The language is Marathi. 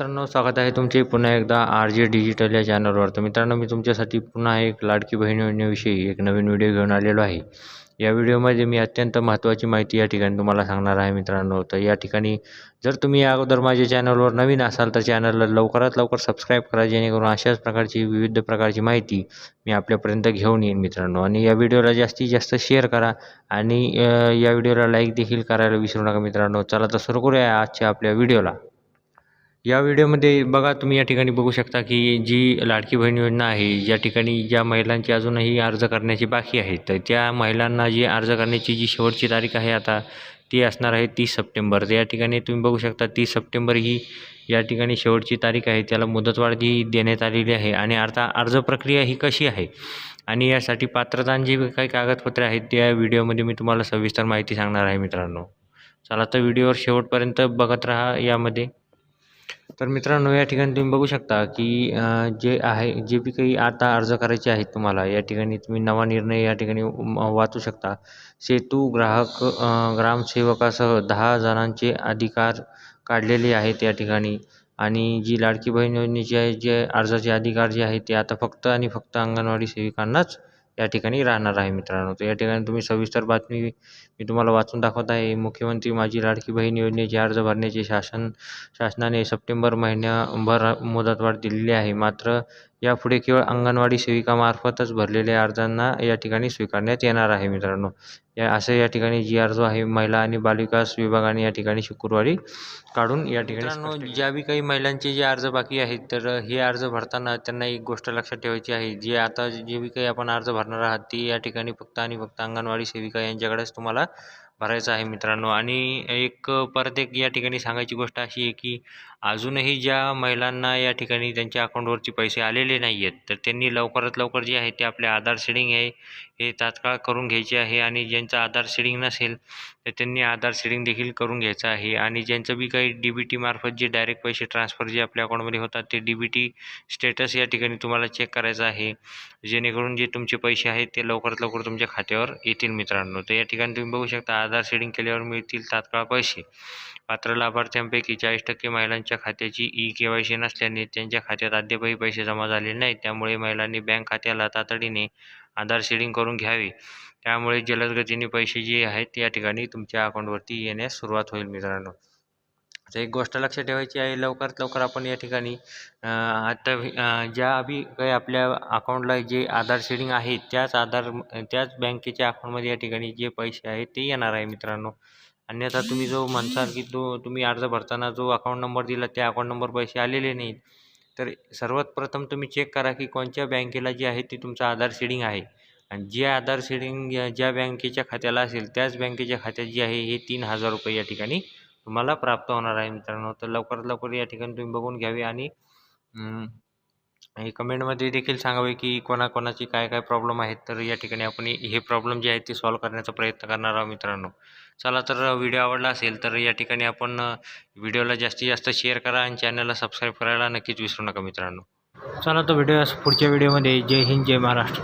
मित्रांनो स्वागत आहे तुमचे पुन्हा एकदा आर जे डिजिटल या चॅनलवर. तर मित्रांनो मी तुमच्यासाठी पुन्हा एक लाडकी बहीण योजनेविषयी एक नवीन व्हिडिओ घेऊन आलेलो आहे. या व्हिडिओमध्ये मी अत्यंत महत्त्वाची माहिती या ठिकाणी तुम्हाला सांगणार आहे मित्रांनो. तर या ठिकाणी जर तुम्ही या अगोदर माझ्या चॅनलवर नवीन असाल तर चॅनलला लवकरात लवकर सबस्क्राईब करा जेणेकरून अशाच प्रकारची विविध प्रकारची माहिती मी आपल्यापर्यंत घेऊन येईन मित्रांनो. आणि या व्हिडिओला जास्तीत जास्त शेअर करा आणि या व्हिडिओला लाईक देखील करायला विसरू नका मित्रांनो. चला तर सुरू करूया आजच्या आपल्या व्हिडिओला. या व्हिडिओमध्ये बघा तुम्ही या ठिकाणी बघू शकता की जी लाडकी बहीण योजना आहे या ठिकाणी ज्या महिलांची अजूनही अर्ज करण्याची बाकी आहे तर त्या महिलांना जी अर्ज करण्याची जी शेवटची तारीख आहे आता ती असणार आहे तीस सप्टेंबर. तर या ठिकाणी तुम्ही बघू शकता तीस सप्टेंबर ही या ठिकाणी शेवटची तारीख आहे त्याला मुदतवाढ जी देण्यात आलेली आहे आणि आता अर्ज प्रक्रिया ही कशी आहे? आणि यासाठी पात्रता जी काही कागदपत्रे आहेत त्या व्हिडिओमध्ये मी तुम्हाला सविस्तर माहिती सांगणार आहे मित्रांनो. चला तर व्हिडिओवर शेवटपर्यंत बघत राहा यामध्ये. तर मित्रांनो या ठिकाणी तुम्ही बघू शकता की जे आहे जे बी काही आता अर्ज करायचे आहेत तुम्हाला या ठिकाणी तुम्ही नवा निर्णय या ठिकाणी वाचू शकता. सेतू ग्राहक ग्रामसेवकासह दहा जणांचे अधिकार काढलेले आहेत या ठिकाणी. आणि जी लाडकी बहीण योजनेची आहे जे अर्जाचे अधिकार जे आहेत ते आता फक्त आणि फक्त अंगणवाडी सेविकांनाच या ठिकाणी राहणार आहे मित्रांनो. तर या ठिकाणी तुम्ही सविस्तर बातमी मी तुम्हाला वाचून दाखवत आहे. मुख्यमंत्री माझी लाडकी बहीण योजनेचे अर्ज भरण्याचे शासन शासनाने सप्टेंबर महिन्याभर मुदतवाढ दिलेली आहे. मात्र यापुढे केवळ अंगणवाडी सेविकामार्फतच भरलेल्या अर्जांना या ठिकाणी स्वीकारण्यात येणार आहे मित्रांनो. या असं या ठिकाणी जी अर्ज आहे महिला आणि बालविकास विभागाने या ठिकाणी शुक्रवारी काढून या ठिकाणी मित्रांनो ज्या बी काही महिलांचे जे अर्ज बाकी आहेत तर हे अर्ज भरताना त्यांना एक गोष्ट लक्षात ठेवायची आहे. जे आता जे बी काही आपण अर्ज भरणार आहात ती या ठिकाणी फक्त आणि फक्त अंगणवाडी सेविका यांच्याकडेच तुम्हाला भरायचं आहे मित्रांनो. आणि एक परत एक या ठिकाणी सांगायची गोष्ट अशी आहे की अजूनही ज्या महिलांना या ठिकाणी त्यांच्या अकाउंटवरचे पैसे आलेले नाही आहेत तर त्यांनी लवकरात लवकर जे आहे ते आपले आधार शेडिंग आहे हे तात्काळ करून घ्यायचे आहे. आणि ज्यांचं आधार शेडिंग नसेल तर त्यांनी आधार शेडिंग देखील करून घ्यायचं आहे. आणि ज्यांचं बी काही डी बी टीमार्फत जे डायरेक्ट पैसे ट्रान्सफर जे आपल्या अकाउंटमध्ये होतात ते डी बी टी स्टेटस या ठिकाणी तुम्हाला चेक करायचं आहे. जेणेकरून जे तुमचे पैसे आहेत ते लवकरात लवकर तुमच्या खात्यावर येतील मित्रांनो. तर या ठिकाणी तुम्ही बघू शकता आधार सेडिंग केल्यावर मिळतील तात्काळ पैसे. पात्र लाभार्थ्यांपैकी चाळीस टक्के महिलांच्या खात्याची ई के वाय सी नसल्याने त्यांच्या खात्यात अद्यापही पैसे जमा झालेले नाहीत. त्यामुळे महिलांनी बँक खात्याला तातडीने आधार शेडिंग करून घ्यावे. त्यामुळे जलद गतीने पैसे जे आहेत या ठिकाणी तुमच्या अकाउंटवरती येण्यास सुरुवात होईल मित्रांनो. आता एक गोष्ट लक्षात ठेवायची आहे लवकरात लवकर आपण या ठिकाणी आता ज्या अभी काही आपल्या अकाउंटला जे आधार शेडिंग आहे त्याच आधार त्याच बँकेच्या अकाउंटमध्ये या ठिकाणी जे पैसे आहेत ते येणार आहे मित्रांनो. अन्यथा तुम्ही जो म्हणसाल की तो तुम्ही अर्ज भरताना जो अकाउंट नंबर दिला त्या अकाउंट नंबर पैसे आलेले नाहीत. तर सर्वात प्रथम तुम्ही चेक करा की कोणत्या बँकेला जी आहे ते तुमचं आधार शेडिंग आहे. आणि जे आधार शेडिंग ज्या बँकेच्या खात्याला असेल त्याच बँकेच्या खात्यात जे आहे हे तीन हजार रुपये या ठिकाणी तुम्हाला प्राप्त होणार आहे मित्रांनो. तर लवकरात लवकर या ठिकाणी तुम्ही बघून घ्यावे आणि कमेंटमध्ये देखील सांगावे की कोणाकोणाची काय काय प्रॉब्लेम आहेत. तर या ठिकाणी आपण हे प्रॉब्लेम जे आहेत ते सॉल्व करण्याचा प्रयत्न करणार आहोत मित्रांनो. चला तर व्हिडिओ आवडला असेल तर या ठिकाणी आपण व्हिडिओला जास्तीत जास्त शेअर करा आणि चॅनलला सबस्क्राईब करायला नक्कीच विसरू नका मित्रांनो. चला तर व्हिडिओ पुढच्या व्हिडिओमध्ये जय हिंद जय महाराष्ट्र.